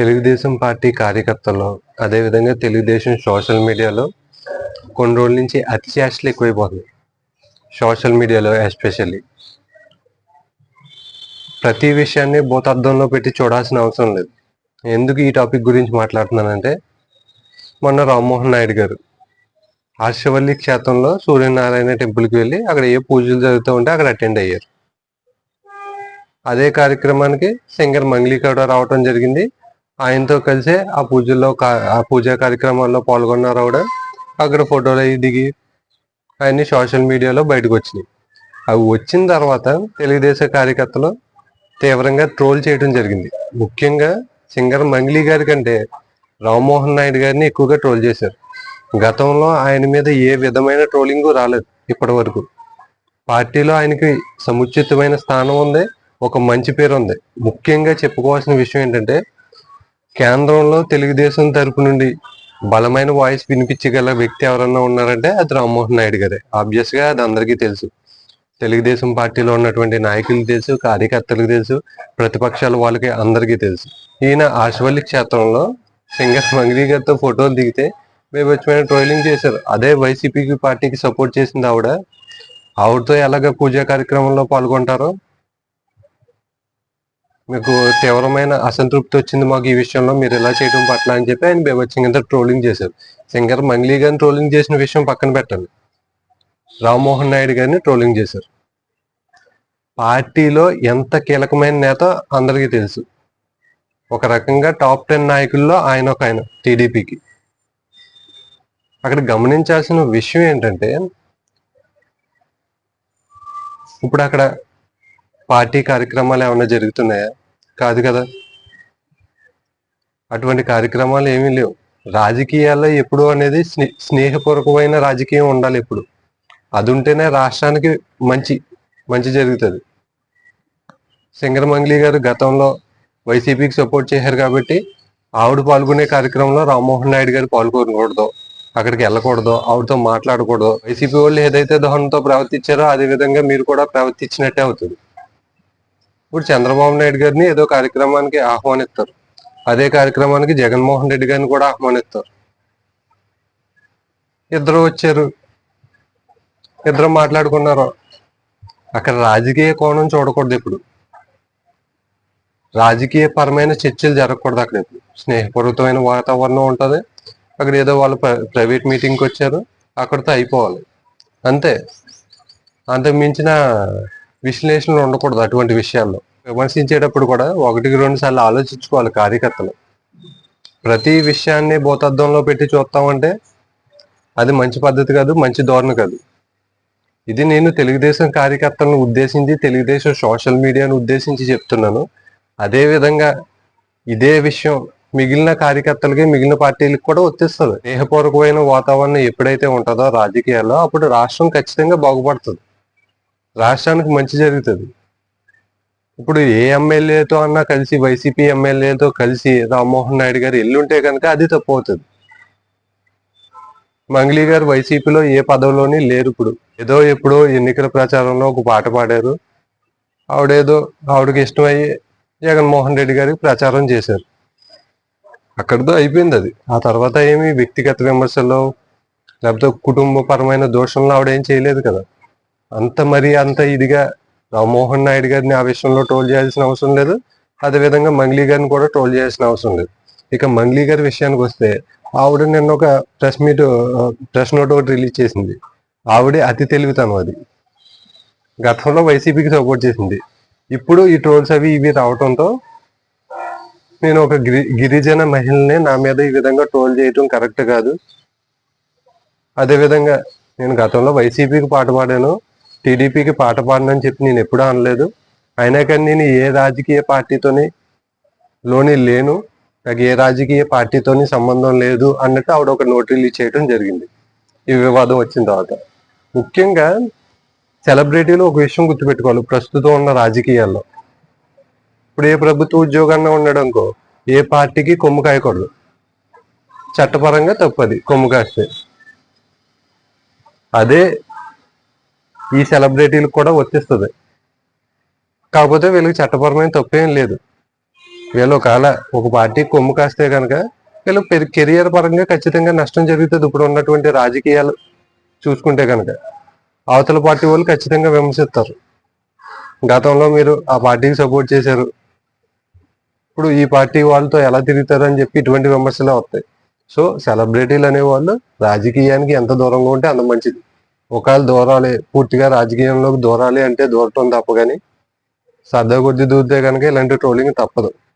Telugu Desam party కార్యకర్తల్లో అదేవిధంగా Telugu Desam social మీడియాలో కొన్ని రోజుల నుంచి అత్యాశలు ఎక్కువైపోతుంది సోషల్ మీడియాలో ఎస్పెషల్లీ. ప్రతి విషయాన్ని భూతార్థంలో పెట్టి చూడాల్సిన అవసరం లేదు. ఎందుకు ఈ టాపిక్ గురించి మాట్లాడుతున్నానంటే మొన్న రామ్మోహన్ నాయుడు గారు హర్షవల్లి క్షేత్రంలో సూర్యనారాయణ టెంపుల్కి వెళ్ళి అక్కడ ఏ పూజలు జరుగుతూ ఉంటే అక్కడ అటెండ్ అయ్యారు. అదే కార్యక్రమానికి సింగర్ మంగ్లీ రావటం జరిగింది. ఆయనతో కలిసే ఆ పూజల్లో కా- ఆ పూజా కార్యక్రమాల్లో పాల్గొన్నారు ఆవిడ అక్కడ ఫోటోలు అవి దిగి అవన్నీ సోషల్ మీడియాలో బయటకు వచ్చినాయి. అవి వచ్చిన తర్వాత తెలుగుదేశం కార్యకర్తలు తీవ్రంగా ట్రోల్ చేయడం జరిగింది. ముఖ్యంగా సింగర్ మంగ్లీ గారి కంటే రామ్మోహన్ నాయుడు గారిని ఎక్కువగా ట్రోల్ చేశారు. గతంలో ఆయన మీద ఏ విధమైన ట్రోలింగ్ రాలేదు ఇప్పటి వరకు. పార్టీలో ఆయనకి సముచితమైన స్థానం ఉంది ఒక మంచి పేరు ఉంది. ముఖ్యంగా చెప్పుకోవాల్సిన విషయం ఏంటంటే కేంద్రంలో తెలుగుదేశం తరపు నుండి బలమైన వాయిస్ వినిపించగల వ్యక్తి ఎవరన్నా ఉన్నారంటే అది రామ్మోహన్ నాయుడు గారే. ఆబ్వియస్గా అది అందరికీ తెలుసు. తెలుగుదేశం పార్టీలో ఉన్నటువంటి నాయకులు తెలుసు కార్యకర్తలకు తెలుసు ప్రతిపక్షాల వాళ్ళకి అందరికీ తెలుసు. ఈయన ఆశవల్లి క్షేత్రంలో సింగర్ మంగ్లీ గారితో ఫోటోలు దిగితే బేబచ్చమైన ట్రోలింగ్ చేశారు. అదే వైసీపీకి పార్టీకి సపోర్ట్ చేసింది ఆవిడ. ఆవిడతో ఎలాగ పూజా కార్యక్రమంలో పాల్గొంటారో మీకు తీవ్రమైన అసంతృప్తి వచ్చింది మాకు ఈ విషయంలో. మీరు ఇలా చేయడం పట్ల అని చెప్పి ఆయన బేబచ్చంగా ట్రోలింగ్ చేశారు. సింగర్ మంగ్లీ గారిని ట్రోలింగ్ చేసిన విషయం పక్కన పెట్టండి. రామ్మోహన్ నాయుడు గారిని ట్రోలింగ్ చేశారు. పార్టీలో ఎంత కీలకమైన నేత అందరికీ తెలుసు. ఒక రకంగా టాప్ టెన్ నాయకుల్లో ఆయన ఒక ఆయన టీడీపీకి. అక్కడ గమనించాల్సిన విషయం ఏంటంటే ఇప్పుడు అక్కడ పార్టీ కార్యక్రమాలు ఏమైనా జరుగుతున్నాయా? కాదు కదా. అటువంటి కార్యక్రమాలు ఏమీ లేవు. రాజకీయాల్లో ఎప్పుడు అనేది స్నే- స్నేహపూర్వకమైన రాజకీయం ఉండాలి ఎప్పుడు. అది ఉంటేనే రాష్ట్రానికి మంచి మంచి జరుగుతుంది. సింగరమంగ్లీ గారు గతంలో వైసీపీకి సపోర్ట్ చేశారు కాబట్టి ఆవిడ పాల్గొనే కార్యక్రమంలో రామ్మోహన్ నాయుడు గారు పాల్గొనకూడదు అక్కడికి వెళ్ళకూడదు ఆవిడతో మాట్లాడకూడదు. వైసీపీ వాళ్ళు ఏదైతే దోహంతో ప్రవర్తించారో అదే విధంగా మీరు కూడా ప్రవర్తించినట్టే అవుతుంది. ఇప్పుడు చంద్రబాబు నాయుడు గారిని ఏదో కార్యక్రమానికి ఆహ్వానిస్తారు. అదే కార్యక్రమానికి జగన్మోహన్ రెడ్డి గారిని కూడా ఆహ్వానిస్తారు. ఇద్దరు వచ్చారు. ఇద్దరు మాట్లాడుకున్నారు. అక్కడ రాజకీయ కోణం చూడకూడదు ఇప్పుడు. రాజకీయ పరమైన చర్చలు జరగకూడదు అక్కడ ఇప్పుడు. స్నేహపూర్వకమైన వాతావరణం ఉంటుంది. అక్కడ ఏదో వాళ్ళు ప్ర- ప్రైవేట్ మీటింగ్కి వచ్చారు. అక్కడితో అయిపోవాలి. అంతే. అంతకు మించిన విశ్లేషణలు ఉండకూడదు అటువంటి విషయాల్లో. విమర్శించేటప్పుడు కూడా ఒకటికి రెండు సార్లు ఆలోచించుకోవాలి కార్యకర్తలు. ప్రతి విషయాన్ని భూతద్దంలో పెట్టి చూస్తామంటే అది మంచి పద్ధతి కాదు మంచి ధోరణి కాదు. ఇది నేను తెలుగుదేశం కార్యకర్తలను ఉద్దేశించి తెలుగుదేశం సోషల్ మీడియాను ఉద్దేశించి చెప్తున్నాను. అదే విధంగా ఇదే విషయం మిగిలిన కార్యకర్తలకి మిగిలిన పార్టీలకు కూడా వచ్చేస్తుంది. స్నేహపూర్వకమైన వాతావరణం ఎప్పుడైతే ఉంటుందో రాజకీయాల్లో అప్పుడు రాష్ట్రం ఖచ్చితంగా బాగుపడుతుంది. రాష్ట్రానికి మంచి జరుగుతుంది. ఇప్పుడు ఏ ఎమ్మెల్యేతో అన్నా కలిసి వైసీపీ ఎమ్మెల్యేతో కలిసి రామ్మోహన్ నాయుడు గారు ఎల్లుంటే కనుక అది తప్పు అవుతుంది. మంగ్లీ గారు వైసీపీలో ఏ పదవిలోని లేరు ఇప్పుడు. ఏదో ఎప్పుడో ఎన్నికల ప్రచారంలో ఒక పాట పాడారు. ఆవిడేదో ఆవిడకి ఇష్టమయ్యి జగన్మోహన్ రెడ్డి గారికి ప్రచారం చేశారు. అక్కడితో అయిపోయింది అది. ఆ తర్వాత ఏమి వ్యక్తిగత విమర్శలో లేకపోతే కుటుంబపరమైన దోషంలో ఆవిడ ఏం చేయలేదు కదా. అంత మరి అంత ఇదిగా రామ్మోహన్ నాయుడు గారిని ఆ విషయంలో ట్రోల్ చేయాల్సిన అవసరం లేదు. అదేవిధంగా మంగ్లీ గారిని కూడా ట్రోల్ చేయాల్సిన అవసరం లేదు. ఇక మంగ్లీ గారి విషయానికి వస్తే ఆవిడ నిన్న ఒక ప్రెస్ మీట్ ప్రెస్ నోట్ ఒకటి రిలీజ్ చేసింది. ఆవిడ అతి తెలివితనం అది. గతంలో వైసీపీకి సపోర్ట్ చేసింది. ఇప్పుడు ఈ ట్రోల్స్ అవి ఇవి రావటంతో నేను ఒక గిరి గిరిజన మహిళని నా మీద ఈ విధంగా ట్రోల్ చేయటం కరెక్ట్ కాదు. అదేవిధంగా నేను గతంలో వైసీపీకి పాట పాడాను. టీడీపీకి పాట పాడనని చెప్పి నేను ఎప్పుడూ అనలేదు. అయినా కానీ నేను ఏ రాజకీయ పార్టీతోని లోని లేను. నాకు ఏ రాజకీయ పార్టీతోని సంబంధం లేదు అన్నట్టు ఆవిడ ఒక నోట్ రిలీజ్ చేయడం జరిగింది. ఈ వివాదం వచ్చిన తర్వాత. ముఖ్యంగా సెలబ్రిటీలు ఒక విషయం గుర్తుపెట్టుకోవాలి. ప్రస్తుతం ఉన్న రాజకీయాల్లో. ఇప్పుడు ఏ ప్రభుత్వ ఉద్యోగాన్ని ఉండడంకో ఏ పార్టీకి కొమ్ము కాయకూడదు. చట్టపరంగా తప్పది కొమ్ము కాస్తే. అదే ఈ సెలబ్రిటీలకు కూడా వర్తిస్తుంది కాకపోతే వీళ్ళకి చట్టపరమైన తప్పేం లేదు. వీళ్ళు ఒకవేళ ఒక పార్టీ కొమ్ము కాస్తే కనుక వీళ్ళు కెరియర్ పరంగా ఖచ్చితంగా నష్టం జరుగుతుంది. ఇప్పుడు ఉన్నటువంటి రాజకీయాలు చూసుకుంటే కనుక అవతల పార్టీ వాళ్ళు ఖచ్చితంగా విమర్శిస్తారు. గతంలో మీరు ఆ పార్టీకి సపోర్ట్ చేశారు. ఇప్పుడు ఈ పార్టీ వాళ్ళతో ఎలా తిరుగుతారు అని చెప్పి ఇటువంటి విమర్శలే వస్తాయి. సో సెలబ్రిటీలు అనేవాళ్ళు రాజకీయానికి ఎంత దూరంగా ఉంటే అంత మంచిది. ఒకవేళ దూరాలి పూర్తిగా రాజకీయంలోకి దూరాలి అంటే దూరటం తప్ప కానీ సర్దా కొద్ది దూరితే కనుక ఇలాంటి ట్రోలింగ్ తప్పదు.